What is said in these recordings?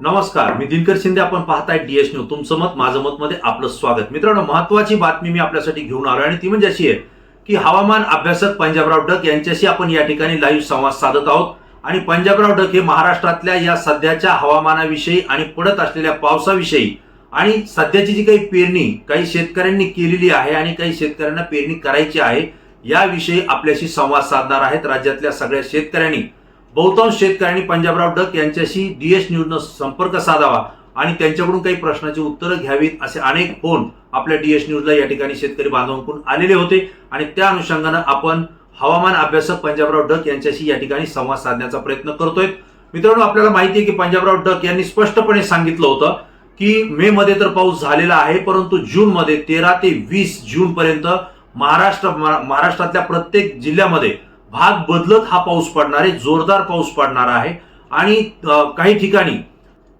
नमस्कार मी दिनकर शिंदे. आपण पाहताय डीएस न्यूज तुमचं मत माझं मत मध्ये आपलं स्वागत. मित्रांनो महत्वाची बातमी मी आपल्यासाठी घेऊन आलो आणि ती म्हणजे अशी आहे की हवामान अभ्यासक पंजाबराव डक यांच्याशी आपण या ठिकाणी लाईव्ह संवाद साधत आहोत. आणि पंजाबराव डक हे महाराष्ट्रातल्या या सध्याच्या हवामानाविषयी आणि पडत असलेल्या पावसाविषयी आणि सध्याची जी काही पेरणी काही शेतकऱ्यांनी केलेली आहे आणि काही शेतकऱ्यांना पेरणी करायची आहे याविषयी आपल्याशी संवाद साधणार आहेत राज्यातल्या सगळ्या शेतकऱ्यांनी. बहुतांश शेतकऱ्यांनी पंजाबराव डक यांच्याशी डीएस न्यूजनं संपर्क साधावा आणि त्यांच्याकडून काही प्रश्नाची उत्तरं घ्यावीत असे अनेक फोन आपल्या डीएस न्यूजला या ठिकाणी शेतकरी बांधवांकडून आलेले होते. आणि त्या अनुषंगानं आपण हवामान अभ्यासक पंजाबराव डक यांच्याशी या ठिकाणी संवाद साधण्याचा प्रयत्न करतोय. मित्रांनो आपल्याला माहिती आहे की पंजाबराव डक यांनी स्पष्टपणे सांगितलं होतं की मे मध्ये तर पाऊस झालेला आहे परंतु जून मध्ये तेरा ते वीस जून पर्यंत महाराष्ट्र महा- महाराष्ट्रातल्या प्रत्येक जिल्ह्यामध्ये भाग बदलत हा पाऊस पडणार आहे जोरदार पाऊस पडणार आहे. आणि काही ठिकाणी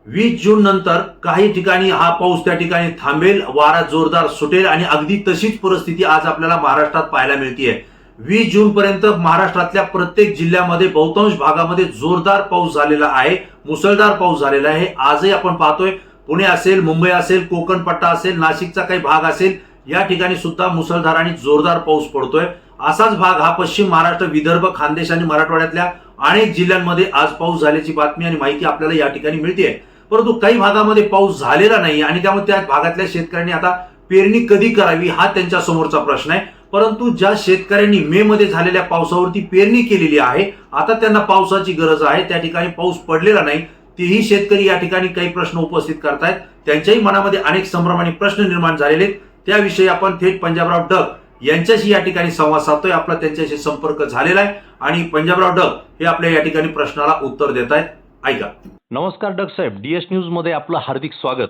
वीस जून नंतर काही ठिकाणी हा पाऊस त्या ठिकाणी थांबेल वारा जोरदार सुटेल आणि अगदी तशीच परिस्थिती आज आपल्याला महाराष्ट्रात पाहायला मिळते वीस जून पर्यंत महाराष्ट्रातल्या प्रत्येक जिल्ह्यामध्ये बहुतांश भागामध्ये जोरदार पाऊस झालेला आहे मुसळधार पाऊस झालेला आहे. आजही आपण पाहतोय पुणे असेल मुंबई असेल कोकण पट्टा असेल नाशिकचा काही भाग असेल या ठिकाणी सुद्धा मुसळधार आणि जोरदार पाऊस पडतोय. असाच भाग हा पश्चिम महाराष्ट्र विदर्भ खानदेश आणि मराठवाड्यातल्या अनेक जिल्ह्यांमध्ये आज पाऊस झाल्याची बातमी आणि माहिती आपल्याला या ठिकाणी मिळते परंतु काही भागामध्ये पाऊस झालेला नाही आणि त्यामुळे त्या भागातल्या शेतकऱ्यांनी आता पेरणी कधी करावी हा त्यांच्या समोरचा प्रश्न आहे. परंतु ज्या शेतकऱ्यांनी मे मध्ये झालेल्या पावसावरती पेरणी केलेली आहे आता त्यांना पावसाची गरज आहे. त्या ठिकाणी पाऊस पडलेला नाही. तेही शेतकरी या ठिकाणी काही प्रश्न उपस्थित करतायत. त्यांच्याही मनामध्ये अनेक संभ्रम आणि प्रश्न निर्माण झालेले आहेत. त्याविषयी आपण थेट पंजाबराव डग यांच्याशी या ठिकाणी संवाद साधतोय. आपला त्यांच्याशी संपर्क झालेला आहे. आणि पंजाबराव डक हे आपल्या या ठिकाणी प्रश्नाला उत्तर देत आहेत. ऐका. नमस्कार डग साहेब. डीएस न्यूजमध्ये आपलं हार्दिक स्वागत.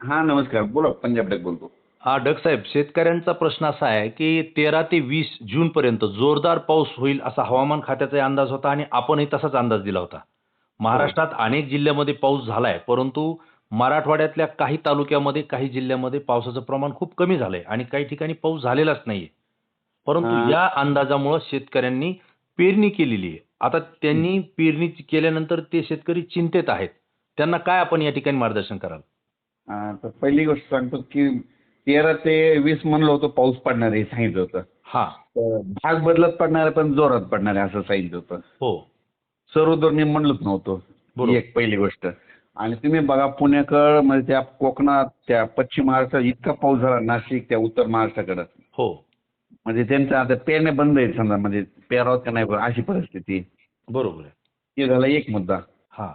हा नमस्कार. बोला पंजाब टेक बोलतो. हा डग साहेब शेतकऱ्यांचा प्रश्न असा आहे की तेरा ते वीस जून पर्यंत जोरदार पाऊस होईल असा हवामान खात्याचा अंदाज होता आणि आपणही तसाच अंदाज दिला होता. महाराष्ट्रात अनेक जिल्ह्यामध्ये पाऊस झालाय परंतु मराठवाड्यातल्या काही तालुक्यामध्ये काही जिल्ह्यामध्ये पावसाचं प्रमाण खूप कमी झालंय आणि काही ठिकाणी पाऊस झालेलाच नाहीये. परंतु. या अंदाजामुळे शेतकऱ्यांनी पेरणी केलेली आहे. आता त्यांनी पेरणी केल्यानंतर ते शेतकरी चिंतेत आहेत. त्यांना काय आपण या ठिकाणी मार्गदर्शन कराल? हा, तर पहिली गोष्ट सांगतो की तेरा ते वीस म्हणलं होतं पाऊस पडणार आहे सांगितलं होतं. हा. तर भाग बदलत पडणार आहे पण जोरात पडणार आहे असं सांगितलं होतं. हो. सर्वधोरणी म्हणलंच नव्हतं. बरोबर. एक पहिली गोष्ट. आणि तुम्ही बघा पुण्याकड म्हणजे त्या कोकणात त्या पश्चिम महाराष्ट्रात इतका पाऊस झाला नाशिक त्या उत्तर महाराष्ट्राकडं. हो. म्हणजे त्यांचं आता पेरणे बंद आहेत समजा म्हणजे पेरावत का नाही अशी परिस्थिती. बरोबर आहे. हे झाला एक मुद्दा. हा.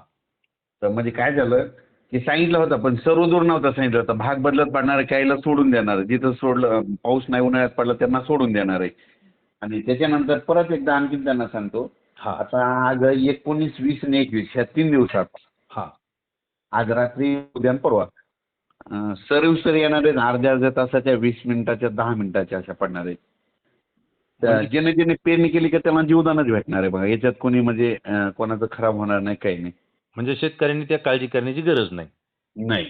तर म्हणजे काय झालं की सांगितलं होतं पण सर्व दूर नव्हतं सांगितलं होतं. भाग बदलत पडणार आहे काहीला सोडून देणार आहे. जिथं सोडलं पाऊस नाही उन्हाळ्यात पडला त्यांना सोडून देणार आहे आणि त्याच्यानंतर परत एकदा आणखी त्यांना सांगतो. हा. आता आज एकोणीस वीस आणि एकवीस ह्या तीन दिवसात आज रात्री उद्या परवा. अं, सरीव सरी येणार आहेत अर्ध्या अर्ध्या तासाच्या वीस मिनिटाच्या दहा मिनिटाच्या अशा पडणार आहेत. तर म्हणजे- ज्याने ज्याने पेरणी केली का त्याला जीवदानच भेटणार आहे बघा. याच्यात कोणी म्हणजे कोणाचं खराब होणार नाही काही नाही. म्हणजे शेतकऱ्यांनी त्या काळजी करण्याची गरज नाही. नाही.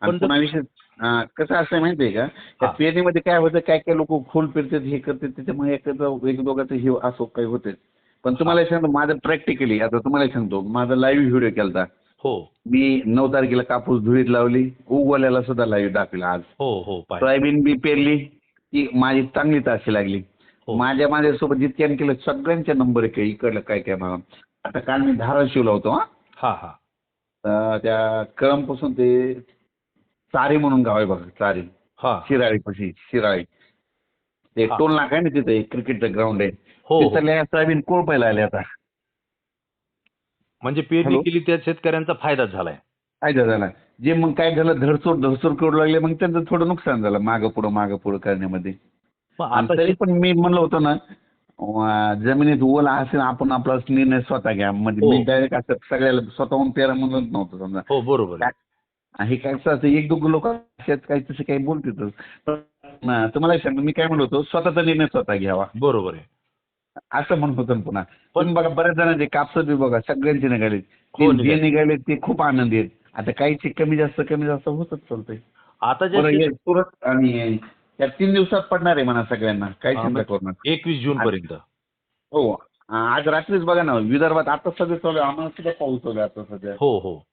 पण आणि पुन्हा विषय अं, कसं असं माहितीये का? त्या. पेरणीमध्ये काय होतं काय काय लोक फुल पेरतात हे करतात त्याच्यामुळे एक दोघांचं हे असो काही होते. पण तुम्हाला सांगतो माझं प्रॅक्टिकली आता तुम्हाला सांगतो माझा लाईव्ह व्हिडिओ केलता. हो. मी नऊ तारखेला कापूस धुळीत लावली. उगवल्याला सुद्धा लाईव्ह दाखवला आज. हो हो सोयाबीन बी पेरली. की माझी चांगली ताशी लागली. हो. माझ्या माझ्यासोबत जितक्याने केलं सगळ्यांचे नंबर आहे काही इकडलं काय काय भाग आता काल मी धाराशिवला होतो हा. हा हा. तर त्या कळमपासून ते चारी म्हणून गाव आहे बघा चारी. हा. शिराळी पशी शिराळी. ते हा. टोल नाका आहे ना तिथे क्रिकेटचं ग्राउंड आहे. हो हो. तिथल्या सोयाबीन कोळपायला आले आता. म्हणजे पेरणी? केली त्या शेतकऱ्यांचा फायदाच झालाय. फायदा झाला जे मग काय झालं धरसोड धरसोड करू लागले मग त्यांचं थोडं नुकसान झालं मागं पुढं मागं पुढं करण्यामध्ये. तरी पण मी म्हणलं होतं ना जमिनीत ओला असेल आपण आपला निर्णय स्वतः घ्या. म्हणजे हो. मी डायरेक्ट असं सगळ्याला स्वतःहून पेरा म्हणत नव्हतं समजा. हो बरोबर हे काय असं एक दोघं लोक काही तसे काही अं, तुम्हाला सांगतो मी काय म्हणत होतो स्वतःचा निर्णय स्वतः घ्यावा. बरोबर आहे. असं म्हणत होतं पुन्हा. पण- बघा बऱ्याच जणांचे कापसात बी बघा सगळ्यांचे निघाले हो, ते जे निघाले. ते खूप आनंदी आहेत. आता काहीचे कमी जास्त कमी जास्त होतच चालतंय. आता जे सुरत आणि या तीन दिवसात पडणार आहे म्हणा सगळ्यांना. काही चिंता मग- करू नका. एकवीस जून पर्यंत. हो. आज रात्रीच बघा ना विदर्भात आता सध्या चालू आहे. आम्हाला सुद्धा पाऊस चालू आहे आता सध्या. हो हो.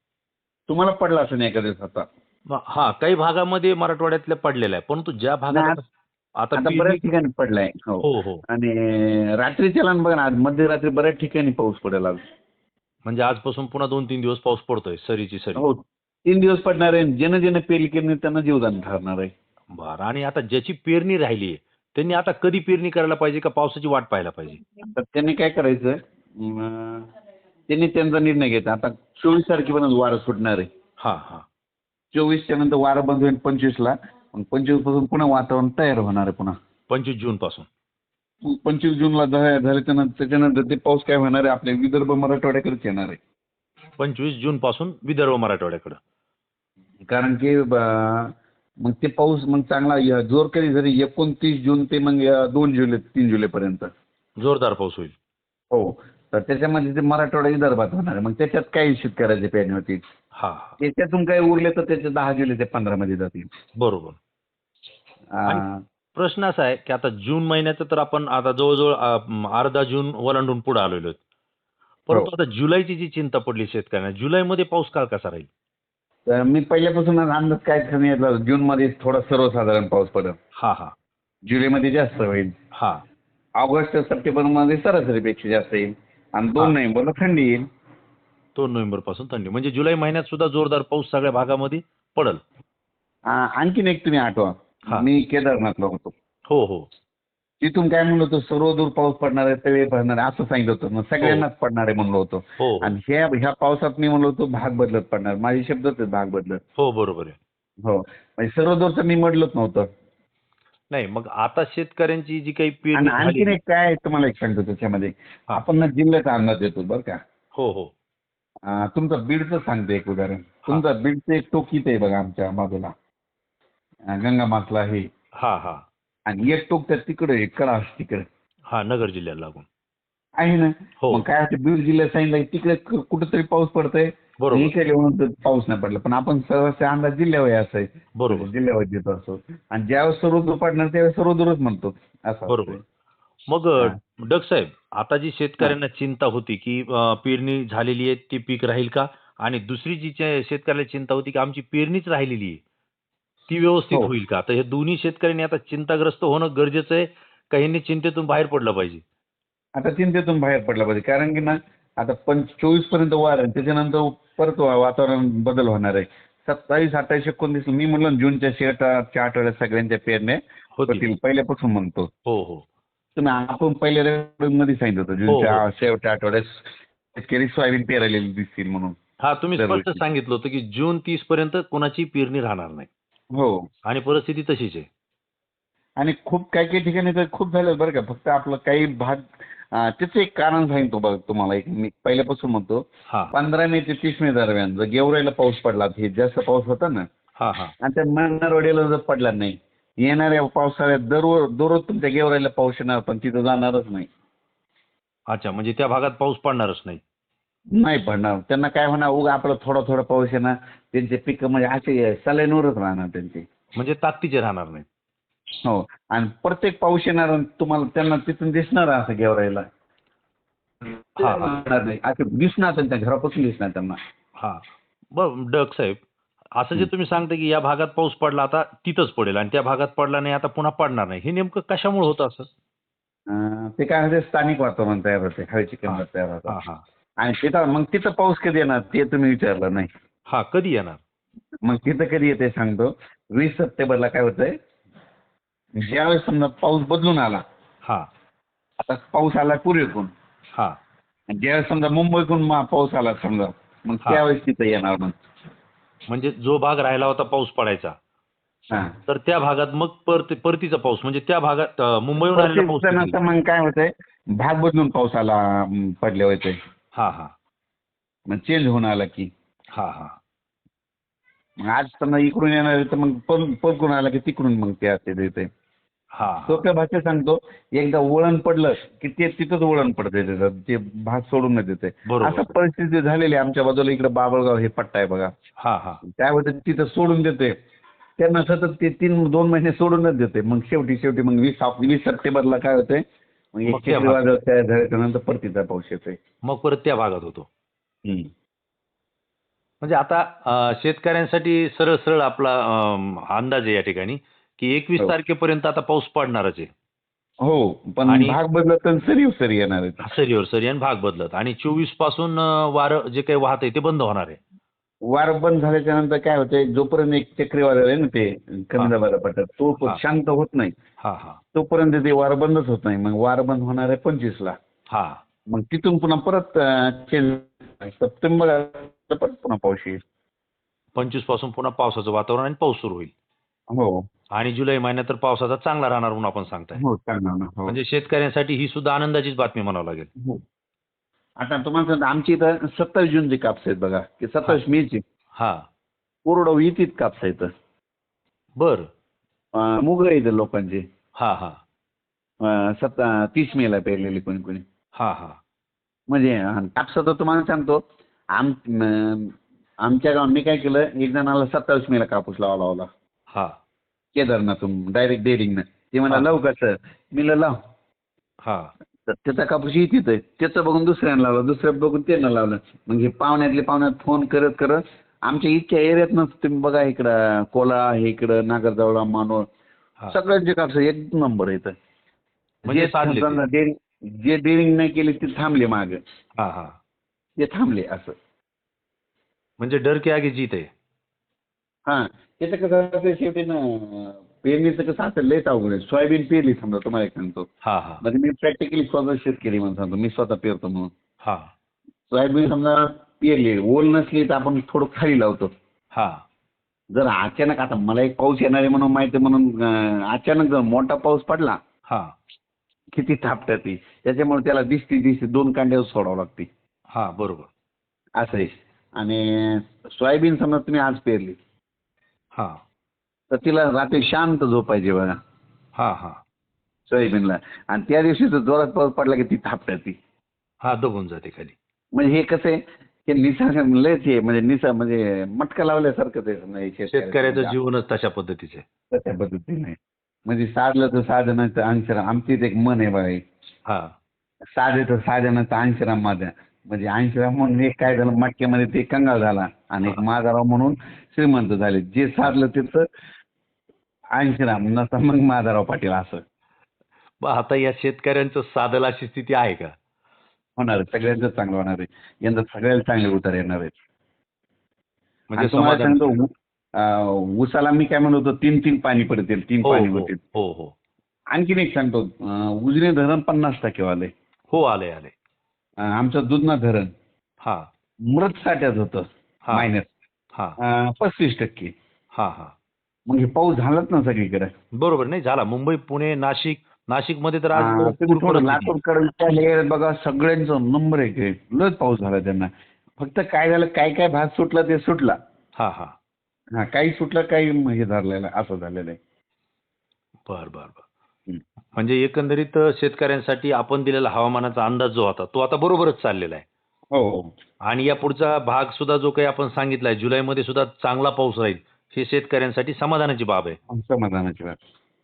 तुम्हाला पडला असं नाही म- हा काही भागामध्ये मराठवाड्यातल्या पडलेला आहे परंतु ज्या भागात आता- बऱ्याच ठिकाणी पडलाय हो. हो हो. आणि रात्रीच्या बघा ना आज मध्यरात्री बऱ्याच ठिकाणी पाऊस पडेल आज म्हणजे आजपासून पुन्हा दोन तीन दिवस पाऊस पडतोय सरीची सरी. हो तीन दिवस पडणार आहे ज्यानं ज्यानं पेरणी केली त्यांना जीवदान ठरणार आहे. बरं आणि आता ज्याची पेरणी राहिली आहे त्यांनी आता कधी पेरणी करायला पाहिजे का पावसाची वाट पाहायला पाहिजे? तर त्यांनी काय करायचं त्यांनी त्यांचा निर्णय घ्यायचा आता चोवीस तारखेपर्यंत वारं सुटणार आहे. हा हा. चोवीसच्या नंतर वारं बंद होईल पंचवीसला. मग पंचवीसपासून पुन्हा वातावरण तयार होणार आहे पुन्हा. पंचवीस जून पासून. पंचवीस जूनला झा- झाल्याच्यानंतर त्याच्यानंतर ते पाऊस काय होणार आहे? आपल्या विदर्भ मराठवाड्याकडेच येणार आहे. पंचवीस जून पासून विदर्भ मराठवाड्याकडे. कारण की ब- मग ते पाऊस मग चांगला य- जोर कधी जरी एकोणतीस जून ते मग य- दोन जुलै तीन जुलैपर्यंत. जोरदार पाऊस होईल. हो. तर त्याच्यामध्ये ते मराठवाडा विदर्भात होणार आहे. मग त्याच्यात काही शेतकऱ्याचे पेरणी होतील? हा त्याच्यातून काही उरले तर त्याचे दहा जुलै ते पंधरा मध्ये जातील. बरोबर. प्रश्न असा आहे की आता जून महिन्याचं तर आपण आता जवळजवळ अर्धा जून ओलांडून पुढे आलेलो आहेत. परंतु हो. आता जुलैची जी चिंता पडली शेतकऱ्यांना जुलैमध्ये पाऊस काळ कसा राहील? तर मी पहिल्यापासूनच अंदाज काय करण्यात जून मध्ये थोडा सर्वसाधारण पाऊस पडेल. हा हा. जुलैमध्ये जास्त होईल. हा. ऑगस्ट सप्टेंबरमध्ये सरासरीपेक्षा जास्त येईल. आणि दोन. नोव्हेंबरला थंडी येईल. दोन नोव्हेंबरपासून थंडी. म्हणजे जुलै महिन्यात सुद्धा जोरदार पाऊस सगळ्या भागामध्ये पडल. आणखीन एक तुम्ही. आठवा. मी केदारनाथला होतो. हो हो. तिथून काय म्हणलं होतं सर्वदूर पाऊस पडणार आहे तळे पडणार आहे असं सांगितलं होतं. मग सगळ्यांनाच पडणार आहे म्हणलं होतं. हो हो. आणि ह्या ह्या पावसात मी म्हणलो होतो भाग बदलत पडणार. माझे शब्दच आहेत भाग बदलत. हो बरोबर आहे. हो. म्हणजे सर्वदूरचं मी म्हटलंच नव्हतं. नाही मग आता शेतकऱ्यांची जी काही पेरणी आणखीन एक काय आहे तुम्हाला एक सांगतो त्याच्यामध्ये. हा. आपण ना जिल्ह्याचा अंदाज देतो बरं का? हो हो. तुमचं बीडचं सांगते एक उदाहरण. तुमचं बीडचं एक टोक इथे आहे बघा आमच्या बाजूला. आ, गंगामासला आहे. हा हा. आणि एक टोक त्या तिकडे आहे कळास तिकडे. हा नगर जिल्ह्याला लागून. आहे ना? हो. मग काय बीड जिल्ह्यात सांगितलं की तिकडे क- कुठेतरी पाऊस पडतोय. बरोबर. इकडे येऊन तर पाऊस नाही पडला. पण आपण सहसा अंदाज जिल्ह्यावर असं बरोबर. जिल्ह्यावर देतो असो आणि ज्यावेळेस सर्वदूर पडणार त्यावेळेस सर्वदूरच म्हणतो. असं असतंय. बरोबर. मग डग साहेब आता जी शेतकऱ्यांना चिंता होती की अं, पेरणी झालेली आहे ती पीक राहील का? आणि दुसरी जी चे- शेतकऱ्याला चिंता होती की आमची पेरणीच राहिलेली आहे. ती व्यवस्थित हो. होईल का? तर हे दोन्ही शेतकऱ्यांनी आता चिंताग्रस्त होणं गरजेचं आहे का ह्यांनी चिंतेतून बाहेर पडलं पाहिजे? आता चिंतेतून बाहेर पडला पाहिजे. कारण की ना आता पंच चोवीसपर्यंत वार आहे. त्याच्यानंतर परत वा- वातावरण बदल होणार आहे. सत्तावीस अठ्ठावीस एकोणतीस मी म्हणलो ना जूनच्या शेवटच्या आठवड्यात सगळ्यांच्या पेरण्या होती होतील. पहिल्यापासून म्हणतो. हो हो. तुम्ही आपण पहिल्या मध्ये सांगितलं होतं. जूनच्या हो. शेवटच्या आठवड्यात शेतकरी सोयाबीन पेरलेली दिसतील म्हणून. हा तुम्ही स्पष्ट दरवर्षी. सांगितलं होतं की जून तीस पर्यंत कोणाची पेरणी राहणार नाही. हो. आणि परिस्थिती तशीच आहे. आणि खूप काही काही ठिकाणी तर खूप झालं बरं का. फक्त आपलं काही भाग अं, त्याचं एक कारण सांगतो बघ तुम्हाला. एक मी पहिल्यापासून म्हणतो हा. पंधरा मे ते तीस मे दरम्यान जर गेवराईला पाऊस पडला हे जास्त पाऊस होता ना हा हा. आणि त्या मन्नारवाडीला जर पडला नाही येणाऱ्या पावसाळ्यात दररोज दररोज तुमच्या गेवराईला पाऊस येणार पण तिथं जाणारच नाही. अच्छा म्हणजे त्या भागात पाऊस पडणारच नाही. नाही पडणार त्यांना काय होणार उगा आपलं थोडा थोडा पाऊस येणार त्यांचे पिकं म्हणजे असे सलाईनवरच राहणार त्यांचे. म्हणजे ताकदीचे राहणार नाही. हो. आणि प्रत्येक पाऊस येणार आणि तुम्हाला त्यांना तिथून दिसणार असं गेवराईला हा, हा. दिसणार नाही. असं दिसणार त्यांच्या घरापासून दिसणार त्यांना. हा. बर डग साहेब असं जे तुम्ही सांगता की या भागात पाऊस पडला आता तिथंच पडेल आणि त्या भागात पडला नाही आता पुन्हा पडणार नाही. हे नेमकं कशामुळे होतं असं? अं, ते काय होते स्थानिक वातावरण तयार होते हवेची किंमत तयार हा होतात हा. आणि तिथं मग तिथं पाऊस कधी येणार? ते तुम्ही विचारलं नाही. हा कधी येणार? मग तिथं कधी येते सांगतो. वीस सप्टेंबरला काय होतंय? ज्यावेळेस समजा पाऊस बदलून आला हा. आता पाऊस आला पूर्वेकडून. हा. आणि ज्यावेळेस समजा मुंबईकडून पाऊस आला समजा मग. त्यावेळेस तिथं येणार मग. म्हणजे जो भाग राहिला होता पाऊस पडायचा हा. तर त्या भागात मग परती परतीचा पाऊस म्हणजे त्या भागात मुंबईहून मग काय होतंय? भाग बदलून पाऊस आला पडले होते हा हा. मग चेंज होऊन आला की. हा हा. मग आज समजा इकडून येणार आहे तर मग पर- परकून आला की तिकडून मग ते असते तिथे हा. सोप्या भाषेत सांगतो एकदा वळण पडलं की ते तिथंच वळण पडते त्याचं ते भाग सोडून देते. बरोबर. असं परिस्थिती झालेली आहे. आमच्या बाजूला इकडे बाबळगाव हे पट्टा आहे बघा. हा हा. त्यावेळेस तिथं सोडून देते. त्यांना सतत ते तीन दोन महिने सोडूनच देते. मग शेवटी शेवटी मग वीस वीस सप्टेंबरला काय होतंय? मग एक मग त्या चक्रीवादळ तयार झाल्याच्यानंतर परतीचा पाऊस येतोय. मग परत त्या भागात होतो. हम्म. म्हणजे आता अं, शेतकऱ्यांसाठी सरळ सरळ आपला अं, अंदाज आहे या ठिकाणी की एकवीस हो. तारखेपर्यंत आता पाऊस पडणारच आहे. हो पण आणि- भाग बदलत तर सरी सरी येणार आहेत. सरीवर सरी आणि भाग बदलत. आणि चोवीसपासून अं, वारं जे काही वाहत आहे ते बंद होणार आहे. वार बंद झाल्याच्यानंतर काय होतंय? जोपर्यंत एक चक्रीवादळ आहे ना ते कमी दाबाचा पट्टा तो हा. शांत होत नाही. हा हा. तोपर्यंत ते वार बंदच होत नाही. मग वार बंद होणार आहे पंचवीसला. हा. मग तिथून पुन्हा परत सप्टेंबर परत पुन्हा पाऊस येईल. पंचवीसपासून पुन्हा पावसाचं वातावरण आणि पाऊस सुरू होईल. हो. आणि जुलै महिन्यात तर पावसाचा चांगला राहणार म्हणून आपण सांगताय. हो ना हो. म्हणजे शेतकऱ्यांसाठी ही सुद्धा आनंदाचीच बातमी म्हणावं लागेल. हो. आता तुम्हाला सांगतो आमची इथं सत्तावीस जूनचे कापस आहेत बघा की सत्तावीस मेची. हा. कोरडं इथीत कापस आहेत. बर. मुग आहेत लोकांचे. हा हा. अं, सत्ता तीस मेला पेरलेली कोणी कोणी. हा हा. म्हणजे अं, कापसाचं तुम्हाला सांगतो आम अं, आमच्या गावात मी काय केलं एक जणाला सत्तावीस मेला कापूस लावा लावला हा. केदारनाथून डायरेक्ट डेअरिंगनं. ते म्हणा हा. लावू कसं मी लाव. हा. तर त्याचा कापूस इथेच आहे त्याचं बघून दुसऱ्यानं लावलं दुसऱ्या बघून त्यानं लावलं. मग हे पाहुण्यातले पाहुण्यात फोन करत करत आमच्या इथच्या एरियातनं तुम्ही बघा इकडं कोला हे इकडं नागरजवळा मानोर हा. सगळ्यांचे कापूस एक नंबर येत म्हणजे जे डेअरिंग नाही केली ते थांबले माग. हा हा. ते थांबले असं. म्हणजे डर के आगे जीत आहे. हा. त्याचं कसं शेवटी ना पेरणीचं कसं असतं लयच अवघड आहे. सोयाबीन पेरली समजा तुम्हाला एक सांगतो. हा हा. म्हणजे मी प्रॅक्टिकली स्वतः शेतकरी म्हणून सांगतो. मी स्वतः पेरतो म्हणून. हा. सोयाबीन समजा पेरली ओल नसली तर आपण थोडं खाली लावतो. हा. जर अचानक आता मला एक पाऊस येणार आहे म्हणून माहिती म्हणून अं, अचानक जर मोठा पाऊस पडला हा. किती थापतात ती. त्याच्यामुळे त्याला दिसती दिसती दोन कांड्यावर सोडावं लागते. हा बरोबर. असं आहे. आणि सोयाबीन समजा तुम्ही आज पेरली. हा. तर तिला रात्री शांत झोपायची बघा हा हा. सोयाबीनला. आणि त्या दिवशी जर जोरात पाऊस पडला की ती थापतात ती हा दबून जाते खाली. म्हणजे हे कसं आहे की निसर्ग लयच आहे म्हणजे निसर्ग म्हणजे मटका समजा हे शेतकऱ्याचं. जीवनच तशा पद्धतीचे. तशा पद्धतीने म्हणजे साधलं तर साधनाचं अंशराम आमची इथे एक मन आहे बघा एक. हा. साधे तर साधनाचं अंशराम माझा. म्हणजे अंशराम म्हणून एक काय झालं मटक्यामध्ये ते कंगाल झाला. आणि एक माधाराव म्हणून श्रीमंत झाले. जे साधलं त्याचं अंशराम नसता मग माधाराव पाटील असं. मग आता या शेतकऱ्यांचं साधल अशी स्थिती आहे का? होणार आहे सगळ्यांचं चांगलं होणार आहे. यंदा सगळ्याला चांगले उतार येणार आहेत. म्हणजे आणि तुम्हाला समाधान सांगतो अं, ऊसाला मी काय म्हणत होतो तीन तीन पाणी पडतील तीन हो पाणी हो होतील. हो हो. आणखीन एक सांगतो अं, उजनी धरण पन्नास टक्के वाले. हो आले आले. आमचं दुधना धरण. हा. मृत साठ्यात होतं हा. मायनस हा. पस्तीस टक्के. हा हा. मग हे पाऊस झालाच ना सगळीकडे बरोबर नाही झाला. मुंबई पुणे नाशिक नाशिकमध्ये तर आज. लातूरकडे बघा सगळ्यांचा नंबर एक आहे. लयच पाऊस झाला त्यांना. फक्त काय झालं काय काय भाग सुटला ते सुटला. हा हा. हा काही सुटलं काही हे झालेलं आहे, असं झालेलं आहे. बर बर बर. म्हणजे एकंदरीत शेतकऱ्यांसाठी आपण दिलेला हवामानाचा अंदाज जो होता तो आता बरोबरच चाललेला आहे. हो हो. आणि या पुढचा भाग सुद्धा जो काही आपण सांगितलाय जुलैमध्ये सुद्धा चांगला पाऊस राहील हे शेतकऱ्यांसाठी समाधानाची बाब आहे. समाधानाची बात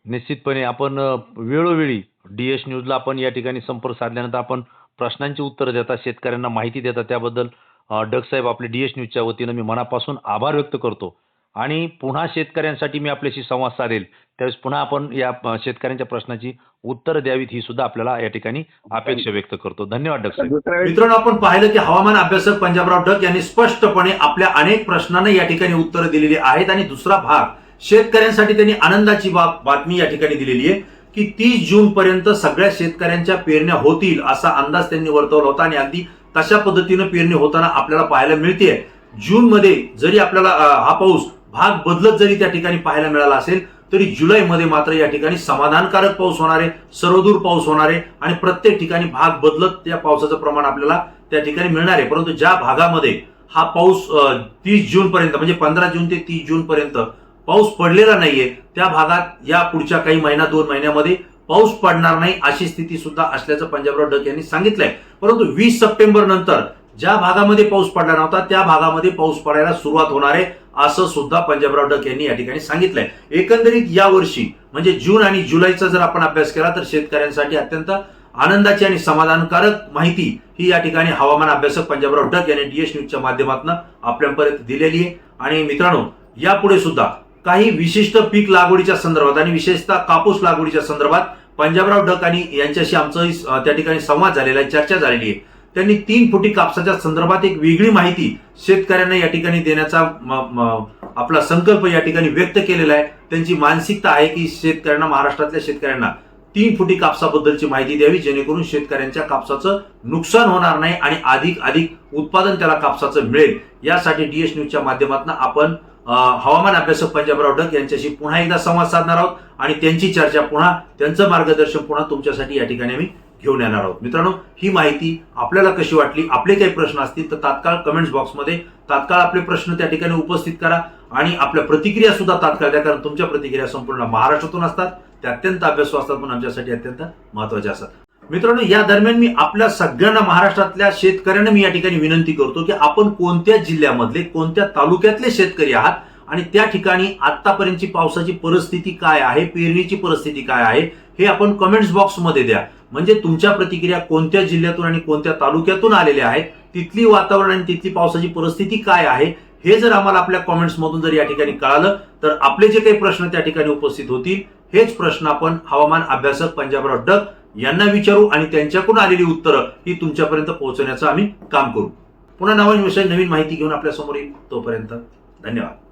निश्चितपणे आपण वेळोवेळी डी एस न्यूजला आपण या ठिकाणी संपर्क साधल्यानंतर आपण प्रश्नांची उत्तरं देतात शेतकऱ्यांना माहिती देतात त्याबद्दल अ, डगसाहेब आपले डी एस न्यूजच्या वतीनं मी मनापासून आभार व्यक्त करतो. आणि पुन्हा शेतकऱ्यांसाठी मी आपल्याशी संवाद साधेल. त्यावेळेस पुन्हा आपण या शेतकऱ्यांच्या प्रश्नाची उत्तरं द्यावीत ही सुद्धा आपल्याला या ठिकाणी अपेक्षा व्यक्त करतो. धन्यवाद वेळेस मित्रांनो आपण पाहिलं की हवामान अभ्यासक पंजाबराव ढग यांनी स्पष्टपणे आपल्या अनेक प्रश्नांना या ठिकाणी उत्तरं दिलेली आहेत आणि दुसरा भाग शेतकऱ्यांसाठी त्यांनी आनंदाची बाब बातमी या ठिकाणी दिलेली आहे की तीस जून पर्यंत सगळ्या शेतकऱ्यांच्या पेरण्या होतील असा अंदाज त्यांनी वर्तवला होता आणि अगदी तशा पद्धतीनं पेरणी होताना आपल्याला पाहायला मिळते जून मध्ये जरी आपल्याला हा पाऊस भाग बदलत जरी त्या ठिकाणी पाहायला मिळाला असेल तरी जुलैमध्ये मात्र या ठिकाणी समाधानकारक पाऊस होणार आहे सर्वदूर पाऊस होणार आहे आणि प्रत्येक ठिकाणी भाग बदलत त्या पावसाचं प्रमाण आपल्याला त्या ठिकाणी मिळणार आहे. परंतु ज्या भागामध्ये हा पाऊस तीस जून पर्यंत म्हणजे पंधरा जून ते तीस जून पर्यंत पाऊस पडलेला नाहीये त्या भागात या पुढच्या काही महिना दोन महिन्यामध्ये पाऊस पडणार नाही अशी स्थिती सुद्धा असल्याचं पंजाबराव डक यांनी सांगितलंय. परंतु वीस सप्टेंबर नंतर ज्या भागामध्ये पाऊस पडला नव्हता त्या भागामध्ये पाऊस पडायला सुरुवात होणार आहे असं सुद्धा पंजाबराव डक यांनी या ठिकाणी सांगितलंय. एकंदरीत या वर्षी म्हणजे जून आणि जुलैचा जर आपण अभ्यास केला तर शेतकऱ्यांसाठी अत्यंत आनंदाची आणि समाधानकारक माहिती ही या ठिकाणी हवामान अभ्यासक पंजाबराव डक यांनी डीएस न्यूजच्या माध्यमातून आपल्यापर्यंत दिलेली आहे. आणि मित्रांनो यापुढे सुद्धा काही विशिष्ट पीक लागवडीच्या संदर्भात आणि विशेषतः कापूस लागवडीच्या संदर्भात पंजाबराव डक आणि यांच्याशी आमचं त्या ठिकाणी संवाद झालेला आहे चर्चा झालेली आहे. त्यांनी तीन फुटी कापसाच्या संदर्भात एक वेगळी माहिती शेतकऱ्यांना या ठिकाणी देण्याचा आपला संकल्प या ठिकाणी व्यक्त केलेला आहे. त्यांची मानसिकता आहे की शेतकऱ्यांना महाराष्ट्रातल्या शेतकऱ्यांना तीन फुटी कापसाबद्दलची माहिती द्यावी जेणेकरून शेतकऱ्यांच्या कापसाचं नुकसान होणार नाही आणि अधिक अधिक उत्पादन त्याला कापसाचं मिळेल. यासाठी डीएस न्यूजच्या माध्यमातून आपण हवामान अभ्यासक पंजाबराव डक यांच्याशी पुन्हा एकदा संवाद साधणार आहोत आणि त्यांची चर्चा पुन्हा त्यांचं मार्गदर्शन पुन्हा तुमच्यासाठी या ठिकाणी आम्ही घेऊन येणार आहोत. मित्रांनो ही माहिती आपल्याला कशी वाटली? आपले काही प्रश्न असतील तर तात्काळ कमेंट्स बॉक्समध्ये तात्काळ आपले प्रश्न त्या ठिकाणी उपस्थित करा आणि आपल्या प्रतिक्रिया सुद्धा तात्काळ द्या कारण तुमच्या प्रतिक्रिया संपूर्ण महाराष्ट्रातून असतात. त्या अत्यंत अभ्यासू असतात पण आमच्यासाठी अत्यंत महत्त्वाच्या असतात. मित्रांनो या दरम्यान मी आपल्या सगळ्यांना महाराष्ट्रातल्या शेतकऱ्यांना मी या ठिकाणी विनंती करतो की आपण कोणत्या जिल्ह्यामधले कोणत्या तालुक्यातले शेतकरी आहात आणि त्या ठिकाणी आतापर्यंतची पावसाची परिस्थिती काय आहे पेरणीची परिस्थिती काय आहे हे आपण कमेंट्स बॉक्समध्ये द्या. म्हणजे तुमच्या प्रतिक्रिया कोणत्या जिल्ह्यातून आणि कोणत्या तालुक्यातून आलेल्या आहेत तिथली वातावरण आणि तिथली पावसाची परिस्थिती काय आहे हे जर आम्हाला आपल्या कॉमेंट्समधून जर या ठिकाणी कळालं तर आपले जे काही प्रश्न त्या ठिकाणी उपस्थित होतील हेच प्रश्न आपण हवामान अभ्यासक पंजाबराव डक यांना विचारू आणि त्यांच्याकडून आलेली उत्तरं ही तुमच्यापर्यंत पोहोचवण्याचं आम्ही काम करू. पुन्हा नवीन विषय नवीन माहिती घेऊन आपल्यासमोर येईल तोपर्यंत धन्यवाद.